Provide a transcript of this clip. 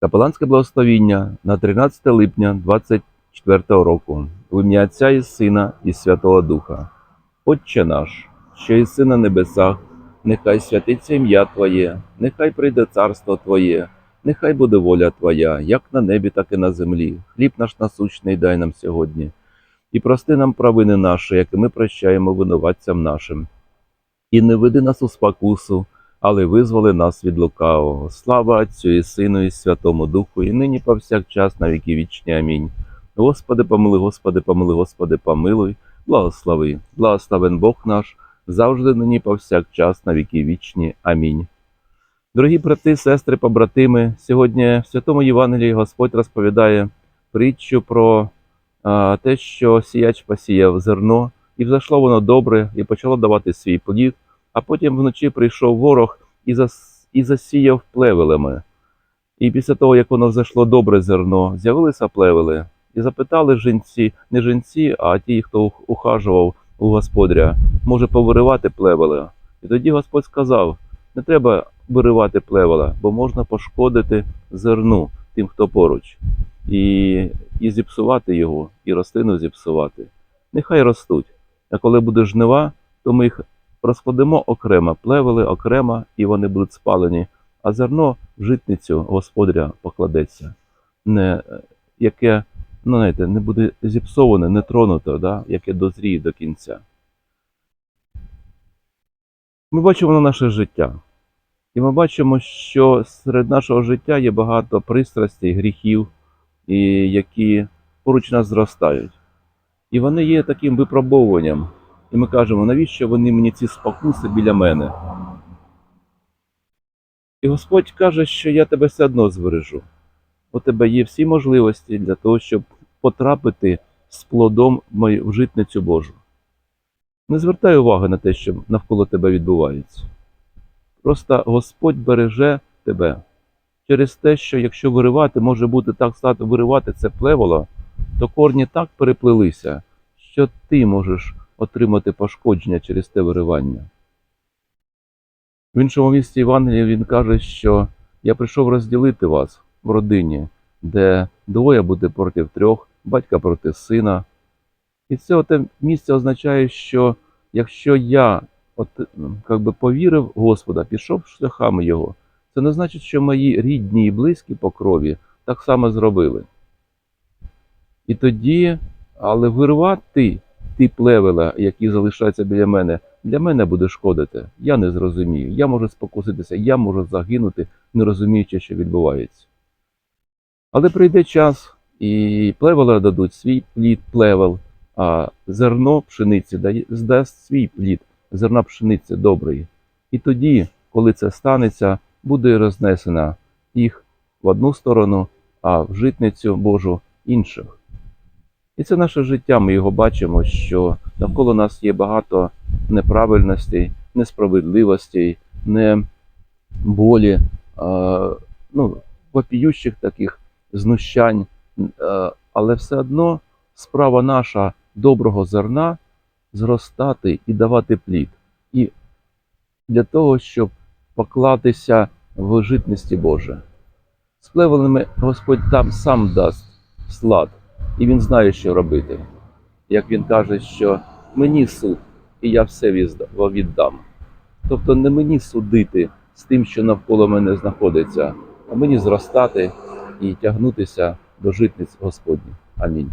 Капеланське благословіння на 13 липня 24 року в ім'я Отця і Сина і Святого Духа. Отче наш, що єси на небесах, нехай святиться ім'я Твоє, нехай прийде царство Твоє, нехай буде воля Твоя, як на небі, так і на землі. Хліб наш насущний дай нам сьогодні. І прости нам провини наші, як і ми прощаємо винуватцям нашим. І не веди нас у спокусу, але визволи нас від лукавого. Слава Отцю і Сину, і Святому Духу, і нині повсякчас на віки вічні. Амінь. Господи, помилуй, Господи, помилуй, Господи, помилуй, благослови, благословен Бог наш, завжди нині повсякчас на віки вічні. Амінь. Дорогі брати, сестри, побратими, сьогодні в Святому Євангелії Господь розповідає притчу про а, те, що сіяч посіяв зерно, і взайшло воно добре, і почало давати свій плід, а потім вночі прийшов ворог і, зас... і засіяв плевелами. І після того, як воно взайшло добре зерно, з'явилися плевели, і запитали жінці, не жінці, а ті, хто ухажував у господаря, може повиривати плевели. І тоді Господь сказав: не треба виривати плевела, бо можна пошкодити зерну тим, хто поруч, і, і зіпсувати його, і рослину зіпсувати. Нехай ростуть. А коли буде жнива, то ми їх розкладемо окремо, плевели окремо, і вони будуть спалені, а зерно в житницю господаря покладеться, не, е, яке ну, знаєте, не буде зіпсоване, не тронуто, да? яке дозріє до кінця. Ми бачимо на наше життя. І ми бачимо, що серед нашого життя є багато пристрастей, гріхів, і які поруч нас зростають. І вони є таким випробовуванням. І ми кажемо, навіщо вони мені ці спокуси біля мене? І Господь каже, що я тебе все одно збережу. У тебе є всі можливості для того, щоб потрапити з плодом в житницю Божу. Не звертай уваги на те, що навколо тебе відбувається. Просто Господь береже тебе через те, що якщо виривати, може бути так стати виривати це плевело, то корні так переплилися, що ти можеш отримати пошкодження через те виривання. В іншому місці Євангелія він каже, що я прийшов розділити вас в родині, де двоє буде проти трьох, батька проти сина. І це оте місце означає, що якщо я от, как би повірив Господа, пішов шляхами Його, це не значить, що мої рідні і близькі по крові так само зробили. І тоді, але вирвати ті плевела, які залишаються біля мене, для мене буде шкодити. Я не зрозумію. Я можу спокуситися, я можу загинути, не розуміючи, що відбувається. Але прийде час, і плевела дадуть свій плід плевел, а зерно пшениці здасть свій плід, зерна пшениці доброї. І тоді, коли це станеться, буде рознесена їх в одну сторону, а в житницю Божу інших. І це наше життя. Ми його бачимо, що навколо нас є багато неправильностей, несправедливостей, не болі, а, ну, вопіющих таких знущань. Е, Але все одно справа наша доброго зерна зростати і давати плід. І для того, щоб поклатися в житності Боже. З плевелами Господь там сам дасть слад, і Він знає, що робити. Як він каже, що мені суд, і я все віддам. Тобто не мені судити з тим, що навколо мене знаходиться, а мені зростати і тягнутися до житниць Господніх. Амінь.